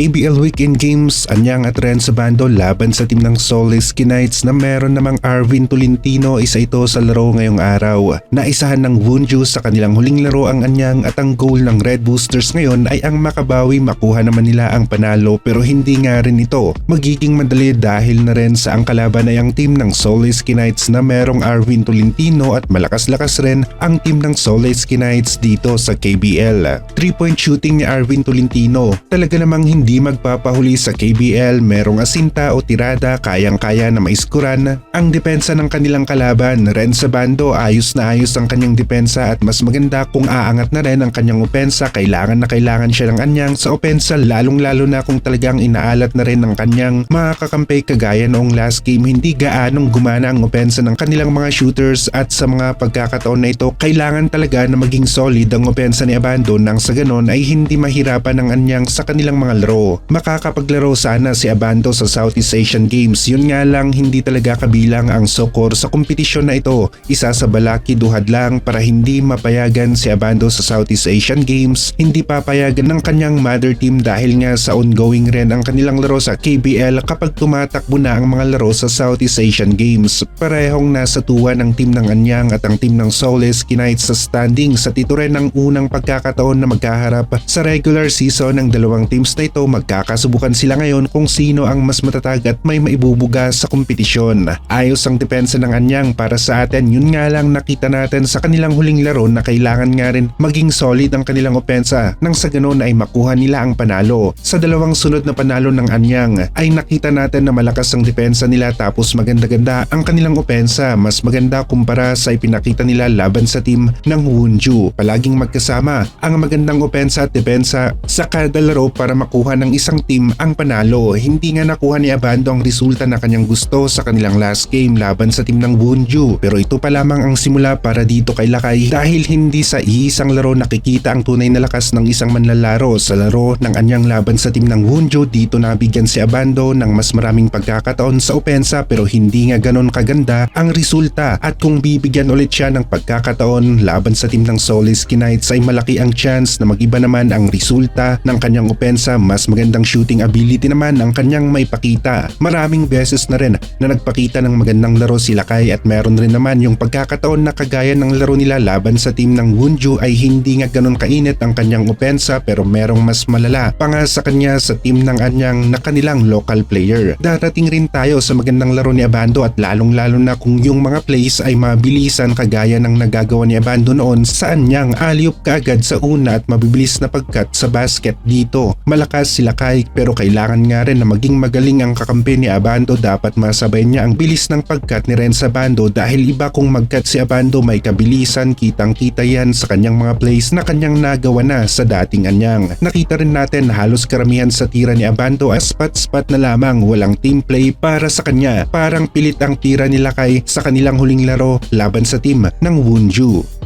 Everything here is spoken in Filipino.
KBL Weekend Games, Anyang at Ren Sabando laban sa team ng Solis Knights na meron namang Arvin Tolentino isa ito sa laro ngayong araw. Naisahan ng Wunju sa kanilang huling laro ang Anyang at ang goal ng Red Boosters ngayon ay ang makabawi makuha naman nila ang panalo pero hindi nga rin ito magiging madali dahil na rin sa ang kalaban ay ang team ng Solis Knights na merong Arvin Tolentino at malakas-lakas rin ang team ng Solis Knights dito sa KBL. 3-point shooting ni Arvin Tolentino talaga namang hindi magpapahuli sa KBL merong asinta o tirada kayang-kaya na maiskuran ang depensa ng kanilang kalaban. Ren sa bando ayos na ayos ang kanyang depensa at mas maganda kung aangat na rin ang kanyang opensa kailangan na kailangan siya ng anyang sa opensa lalong lalo na kung talagang inaalat na rin ang kanyang mga kakampi kagaya noong last game hindi gaanong gumana ang opensa ng kanilang mga shooters at sa mga pagkakataon na ito kailangan talaga na maging solid ang opensa ni Abando nang sa ganon ay hindi mahirapan ang anyang sa kanilang mga laro. Makakapaglaro sana si Abando sa Southeast Asian Games yun nga lang hindi talaga kabilang ang Sokor sa kompetisyon na ito. Isa sa balaki duhad lang para hindi mapayagan si Abando sa Southeast Asian Games hindi papayagan ng kanyang mother team dahil nga sa ongoing rin ang kanilang laro sa KBL kapag tumatakbo na ang mga laro sa Southeast Asian Games. Parehong nasa tuwa ng team ng Anyang at ang team ng Solis Knights sa standing sa tito rin ng unang pagkakataon na magkaharap sa regular season ng dalawang teams na ito magkakasubukan sila ngayon kung sino ang mas matatag at may maibubuga sa kompetisyon. Ayos ang depensa ng Anyang para sa atin yun nga lang nakita natin sa kanilang huling laro na kailangan nga rin maging solid ang kanilang opensa nang sa ganon ay makuha nila ang panalo. Sa dalawang sunod na panalo ng Anyang ay nakita natin na malakas ang depensa nila tapos maganda-ganda ang kanilang opensa mas maganda kumpara sa ipinakita nila laban sa team ng Wunju. Palaging magkasama ang magandang opensa at depensa sa kada laro para makuha ng isang team ang panalo. Hindi nga nakuha ni Abando ang resulta na kanyang gusto sa kanilang last game laban sa team ng Wunju. Pero ito pa lamang ang simula para dito kay Lakay dahil hindi sa iisang laro nakikita ang tunay na lakas ng isang manlalaro sa laro ng anyang laban sa team ng Wunju dito nabigyan si Abando ng mas maraming pagkakataon sa opensa pero hindi nga ganon kaganda ang resulta at kung bibigyan ulit siya ng pagkakataon laban sa team ng Solis Knights ay malaki ang chance na magiba naman ang resulta ng kanyang opensa mas magandang shooting ability naman ang kanyang maipakita. Maraming beses na rin na nagpakita ng magandang laro si Lakay at meron rin naman yung pagkakataon na kagaya ng laro nila laban sa team ng Wunju ay hindi nga ganon kainit ang kanyang opensa pero merong mas malala pa sa kanya sa team ng anyang na kanilang local player. Darating rin tayo sa magandang laro ni Abando at lalong lalo na kung yung mga plays ay mabilisan kagaya ng nagagawa ni Abando noon sa anyang aliyop kaagad sa una at mabibilis na pagkat sa basket dito. Malakas sila Kai pero kailangan nga rin na maging magaling ang kakampi ni Abando dapat masabay niya ang bilis ng pagkat ni Ren Sabando dahil iba kung magkat si Abando may kabilisan kitang kita yan sa kanyang mga plays na kanyang nagawa na sa dating anyang. Nakita rin natin na halos karamihan sa tira ni Abando as spot-spot na lamang walang team play para sa kanya. Parang pilit ang tira nila kay sa kanilang huling laro laban sa team ng Wunju.